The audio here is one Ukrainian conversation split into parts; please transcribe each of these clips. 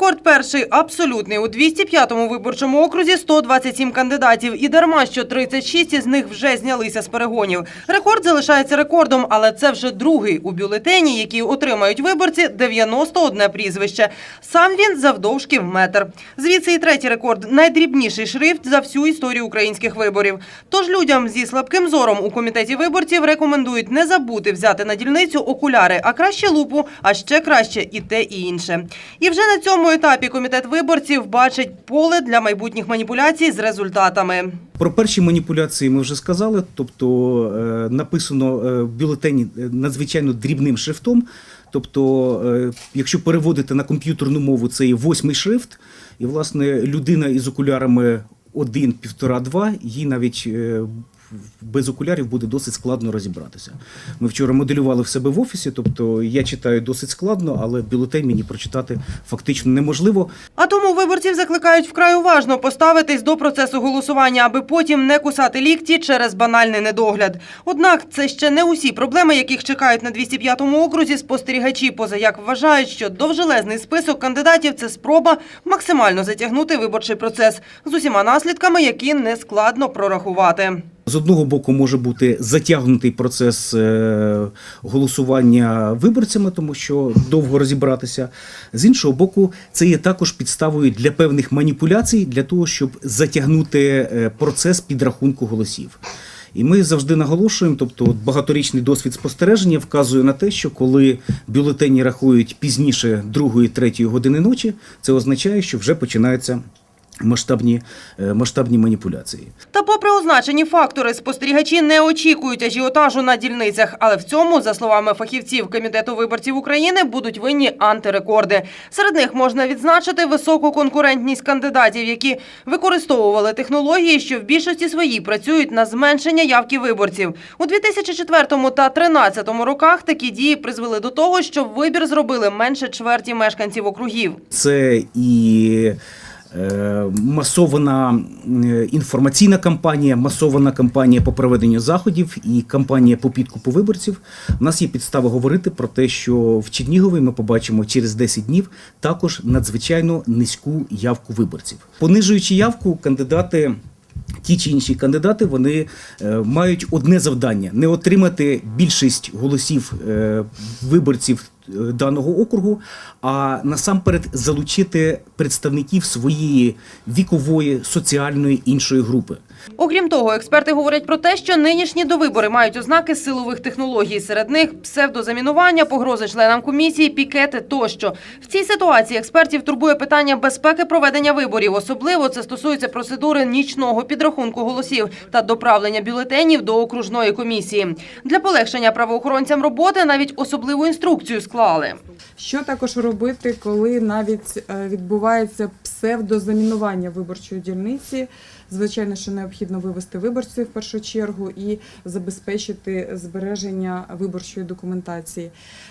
Рекорд перший абсолютний у 205-му виборчому окрузі 127 кандидатів. І дарма, що 36 із них вже знялися з перегонів. Рекорд залишається рекордом, але це вже другий у бюлетені, які отримають виборці 91 прізвище. Сам він завдовжки в метр. Звідси і третій рекорд найдрібніший шрифт за всю історію українських виборів. Тож людям зі слабким зором у комітеті виборців рекомендують не забути взяти на дільницю окуляри, а краще лупу, а ще краще і те, і інше. І вже на цьому етапі комітет виборців бачить поле для майбутніх маніпуляцій з результатами. Про перші маніпуляції ми вже сказали. Тобто е, написано е, в бюлетені е, надзвичайно дрібним шрифтом. Тобто, якщо переводити на комп'ютерну мову, це є восьмий шрифт, і власне людина із окулярами 1, 1,5, 2, їй навіть без окулярів буде досить складно розібратися. Ми вчора моделювали в себе в офісі, тобто я читаю досить складно, але бюлетень мені прочитати фактично неможливо. А тому виборців закликають вкрай уважно поставитись до процесу голосування, аби потім не кусати лікті через банальний недогляд. Однак це ще не усі проблеми, яких чекають на 205-му окрузі спостерігачі, поза як вважають, що довжелезний список кандидатів це спроба максимально затягнути виборчий процес з усіма наслідками, які не складно прорахувати. З одного боку може бути затягнутий процес е, голосування виборцями, тому що довго розібратися. З іншого боку, це є також підставою для певних маніпуляцій для того, щоб затягнути е, процес підрахунку голосів. І ми завжди наголошуємо, тобто багаторічний досвід спостереження вказує на те, що коли бюлетені рахують пізніше другої, третьої години ночі, це означає, що вже починаються масштабні, е, масштабні маніпуляції. Та попри означені фактори, спостерігачі не очікують ажіотажу на дільницях. Але в цьому, за словами фахівців Комітету виборців України, будуть винні антирекорди. Серед них можна відзначити високу конкурентність кандидатів, які використовували технології, що в більшості своїй працюють на зменшення явки виборців. У 2004 та 2013 роках такі дії призвели до того, що вибір зробили менше чверті мешканців округів. Це і масована е, інформаційна кампанія, масована кампанія по проведенню заходів і кампанія по підкупу виборців. У нас є підстави говорити про те, що в Чернігові ми побачимо через 10 днів також надзвичайно низьку явку виборців. Понижуючи явку, кандидати. Ті чи інші кандидати вони е, мають одне завдання не отримати більшість голосів е, виборців е, даного округу, а насамперед залучити представників своєї вікової, соціальної іншої групи. Окрім того, експерти говорять про те, що нинішні довибори мають ознаки силових технологій. Серед них псевдозамінування, погрози членам комісії, пікети тощо. В цій ситуації експертів турбує питання безпеки проведення виборів. Особливо це стосується процедури нічного підрахунку голосів та доправлення бюлетенів до окружної комісії. Для полегшення правоохоронцям роботи навіть особливу інструкцію склали. Що також робити, коли навіть е, відбувається псевдозамінування виборчої дільниці? Звичайно, що необхідно вивести виборців в першу чергу і забезпечити збереження виборчої документації.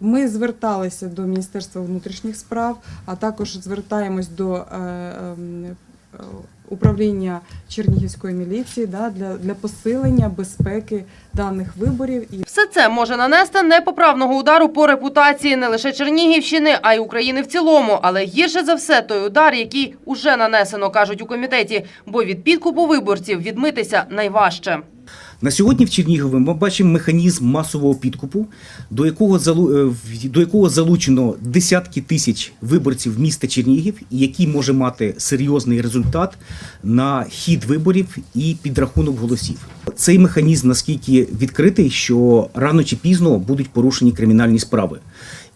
Ми зверталися до Міністерства внутрішніх справ, а також звертаємось до е, ем, управління Чернігівської міліції да, для, для посилення безпеки даних виборів і Все це може нанести непоправного удару по репутації не лише Чернігівщини, а й України в цілому. Але гірше за все той удар, який уже нанесено, кажуть у комітеті, бо від підкупу виборців відмитися найважче. На сьогодні в Чернігові ми бачимо механізм масового підкупу, до якого залу- е, до якого залучено десятки тисяч виборців міста Чернігів, який може мати серйозний результат на хід виборів і підрахунок голосів. Цей механізм наскільки відкритий, що рано чи пізно будуть порушені кримінальні справи.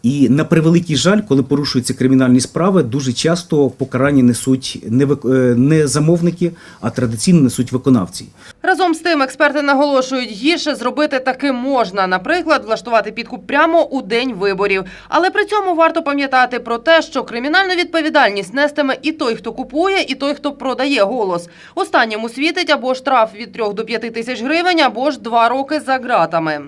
І на превеликий жаль, коли порушуються кримінальні справи, дуже часто покарання несуть не вик- е, не замовники, а традиційно несуть виконавці. Разом з тим, експерти наголошують, гірше зробити таки можна. Наприклад, влаштувати підкуп прямо у день виборів. Але при цьому варто пам'ятати про те, що кримінальну відповідальність нестиме і той, хто купує, і той, хто продає голос. Останньому світить або штраф від 3 до 5 тисяч гривень, або ж 2 роки за ґратами.